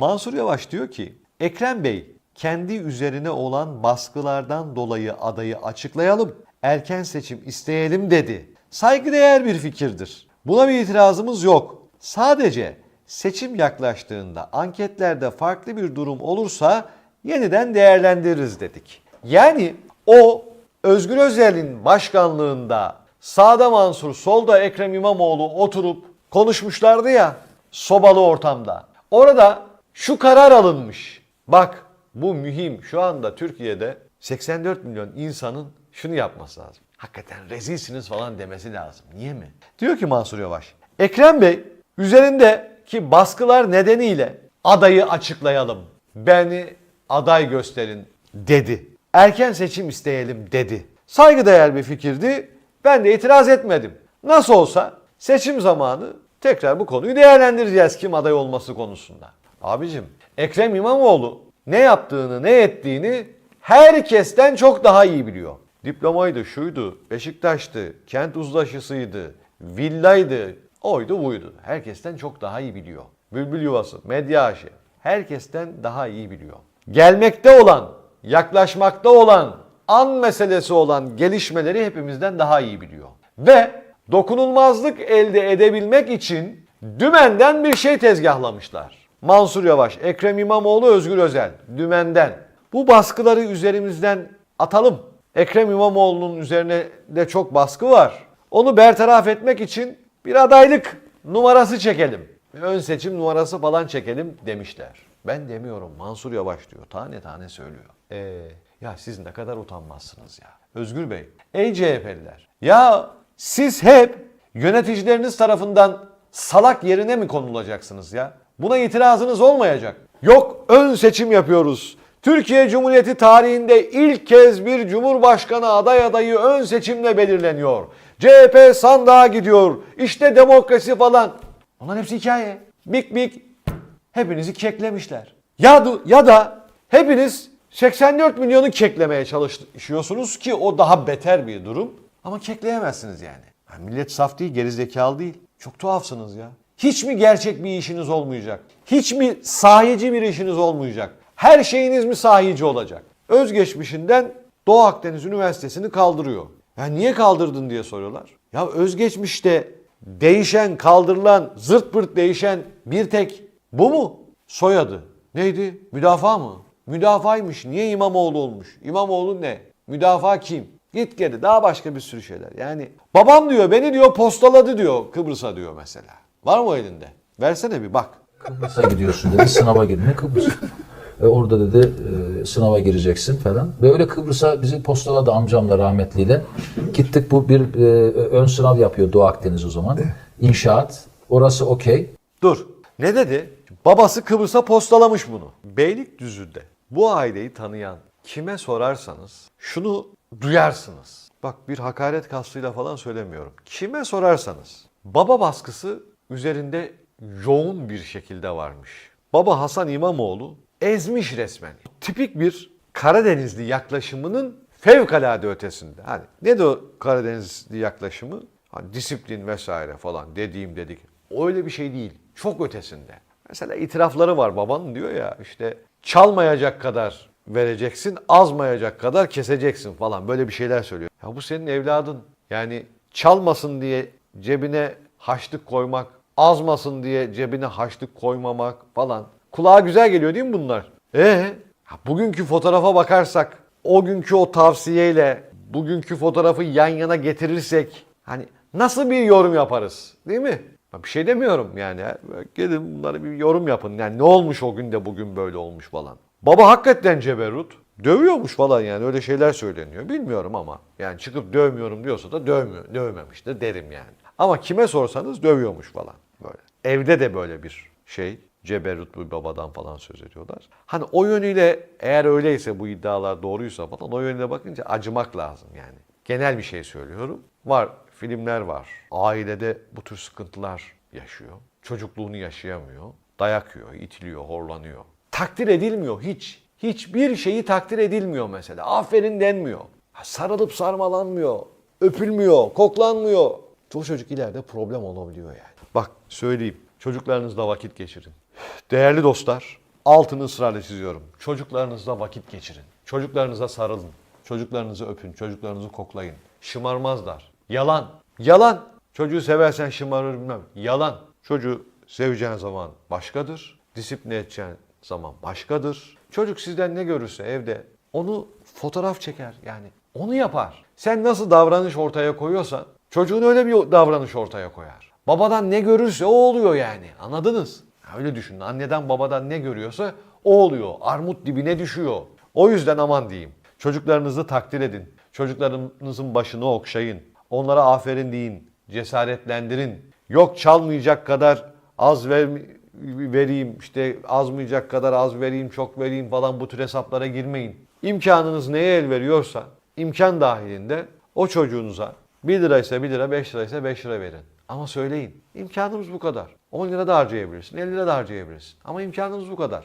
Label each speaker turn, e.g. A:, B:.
A: Mansur Yavaş diyor ki Ekrem Bey kendi üzerine olan baskılardan dolayı adayı açıklayalım, erken seçim isteyelim dedi. Saygıdeğer bir fikirdir. Buna bir itirazımız yok. Sadece seçim yaklaştığında anketlerde farklı bir durum olursa yeniden değerlendiririz dedik. Yani o Özgür Özel'in başkanlığında sağda Mansur, solda Ekrem İmamoğlu oturup konuşmuşlardı ya sobalı ortamda. Orada şu karar alınmış. Bak bu mühim. Şu anda Türkiye'de 84 milyon insanın şunu yapması lazım. Hakikaten rezilsiniz falan demesi lazım. Niye mi? Diyor ki Mansur Yavaş. Ekrem Bey üzerindeki baskılar nedeniyle adayı açıklayalım. Beni aday gösterin dedi. Erken seçim isteyelim dedi. Saygıdeğer bir fikirdi. Ben de itiraz etmedim. Nasıl olsa seçim zamanı tekrar bu konuyu değerlendireceğiz kim aday olması konusunda. Abicim Ekrem İmamoğlu ne yaptığını ne ettiğini herkesten çok daha iyi biliyor. Diplomaydı, şuydu, Beşiktaş'tı, kent uzlaşısıydı, villaydı, oydu buydu. Herkesten çok daha iyi biliyor. Bülbül yuvası, medya aşı herkesten daha iyi biliyor. Gelmekte olan, yaklaşmakta olan, an meselesi olan gelişmeleri hepimizden daha iyi biliyor. Ve dokunulmazlık elde edebilmek için dümenden bir şey tezgahlamışlar. Mansur Yavaş, Ekrem İmamoğlu, Özgür Özel dümenden. Bu baskıları üzerimizden atalım. Ekrem İmamoğlu'nun üzerine de çok baskı var. Onu bertaraf etmek için bir adaylık numarası çekelim. Ön seçim numarası falan çekelim demişler. Ben demiyorum Mansur Yavaş diyor. Tane tane söylüyor. Ee, ya siz ne kadar utanmazsınız ya. Özgür Bey, ey CHP'liler. Ya siz hep yöneticileriniz tarafından salak yerine mi konulacaksınız ya? Buna itirazınız olmayacak. Yok ön seçim yapıyoruz. Türkiye Cumhuriyeti tarihinde ilk kez bir cumhurbaşkanı aday adayı ön seçimle belirleniyor. CHP sandığa gidiyor. İşte demokrasi falan. Onların hepsi hikaye. Bik bik. Hepinizi keklemişler. Ya, ya da hepiniz 84 milyonu keklemeye çalışıyorsunuz ki o daha beter bir durum. Ama kekleyemezsiniz yani. Ha, millet saf değil, gerizekalı değil. Çok tuhafsınız ya. Hiç mi gerçek bir işiniz olmayacak? Hiç mi sahici bir işiniz olmayacak? Her şeyiniz mi sahici olacak? Özgeçmişinden Doğu Akdeniz Üniversitesi'ni kaldırıyor. Ya niye kaldırdın diye soruyorlar. Ya özgeçmişte değişen, kaldırılan, zırt pırt değişen bir tek bu mu? Soyadı. Neydi? Müdafaa mı? Müdafaymış. Niye İmamoğlu olmuş? İmamoğlu ne? Müdafaa kim? Git geri daha başka bir sürü şeyler. Yani babam diyor beni diyor postaladı diyor Kıbrıs'a diyor mesela. Var mı o elinde? Versene bir bak.
B: Kıbrıs'a gidiyorsun dedi. Sınava girme Kıbrıs. E, orada dedi e, sınava gireceksin falan. Böyle Kıbrıs'a bizi postaladı amcamla rahmetliyle. Gittik bu bir e, ön sınav yapıyor Doğu Akdeniz o zaman. İnşaat. Orası okey.
A: Dur. Ne dedi? Babası Kıbrıs'a postalamış bunu. Beylikdüzü'de bu aileyi tanıyan kime sorarsanız şunu duyarsınız. Bak bir hakaret kastıyla falan söylemiyorum. Kime sorarsanız baba baskısı üzerinde yoğun bir şekilde varmış. Baba Hasan İmamoğlu ezmiş resmen. Tipik bir Karadenizli yaklaşımının fevkalade ötesinde. Hani ne de o Karadenizli yaklaşımı? Hani disiplin vesaire falan dediğim dedik. Öyle bir şey değil. Çok ötesinde. Mesela itirafları var babanın diyor ya işte çalmayacak kadar vereceksin, azmayacak kadar keseceksin falan böyle bir şeyler söylüyor. Ya bu senin evladın. Yani çalmasın diye cebine haçlık koymak, azmasın diye cebine haçlık koymamak falan. Kulağa güzel geliyor değil mi bunlar? Ee, bugünkü fotoğrafa bakarsak, o günkü o tavsiyeyle bugünkü fotoğrafı yan yana getirirsek hani nasıl bir yorum yaparız değil mi? Bir şey demiyorum yani. Gelin bunları bir yorum yapın. Yani ne olmuş o gün de bugün böyle olmuş falan. Baba hakikaten ceberut. Dövüyormuş falan yani öyle şeyler söyleniyor. Bilmiyorum ama yani çıkıp dövmüyorum diyorsa da dövmüyor. Dövmemiş de derim yani. Ama kime sorsanız dövüyormuş falan böyle. Evde de böyle bir şey ceberut bir babadan falan söz ediyorlar. Hani o yönüyle eğer öyleyse bu iddialar doğruysa falan o yönüyle bakınca acımak lazım yani. Genel bir şey söylüyorum. Var filmler var. Ailede bu tür sıkıntılar yaşıyor. Çocukluğunu yaşayamıyor. Dayak yiyor, itiliyor, horlanıyor. Takdir edilmiyor hiç. Hiçbir şeyi takdir edilmiyor mesela. Aferin denmiyor. Sarılıp sarmalanmıyor. Öpülmüyor, koklanmıyor. Çoğu çocuk ileride problem olabiliyor yani. Bak söyleyeyim. Çocuklarınızla vakit geçirin. Değerli dostlar, altını ısrarla çiziyorum. Çocuklarınızla vakit geçirin. Çocuklarınıza sarılın. Çocuklarınızı öpün. Çocuklarınızı koklayın. Şımarmazlar. Yalan. Yalan. Çocuğu seversen şımarır bilmem. Yalan. Çocuğu seveceğin zaman başkadır. Disipline edeceğin zaman başkadır. Çocuk sizden ne görürse evde onu fotoğraf çeker yani. Onu yapar. Sen nasıl davranış ortaya koyuyorsan çocuğun öyle bir davranış ortaya koyar. Babadan ne görürse o oluyor yani. Anladınız? Öyle düşünün. Anneden babadan ne görüyorsa o oluyor. Armut dibine düşüyor. O yüzden aman diyeyim. Çocuklarınızı takdir edin. Çocuklarınızın başını okşayın. Onlara aferin deyin. Cesaretlendirin. Yok çalmayacak kadar az ver, vereyim, işte azmayacak kadar az vereyim, çok vereyim falan bu tür hesaplara girmeyin. İmkanınız neye el veriyorsa imkan dahilinde o çocuğunuza 1 liraysa 1 lira, 5 liraysa 5 lira verin. Ama söyleyin. İmkanımız bu kadar. 10 lira da harcayabilirsin, 50 lira da harcayabilirsin. Ama imkanımız bu kadar.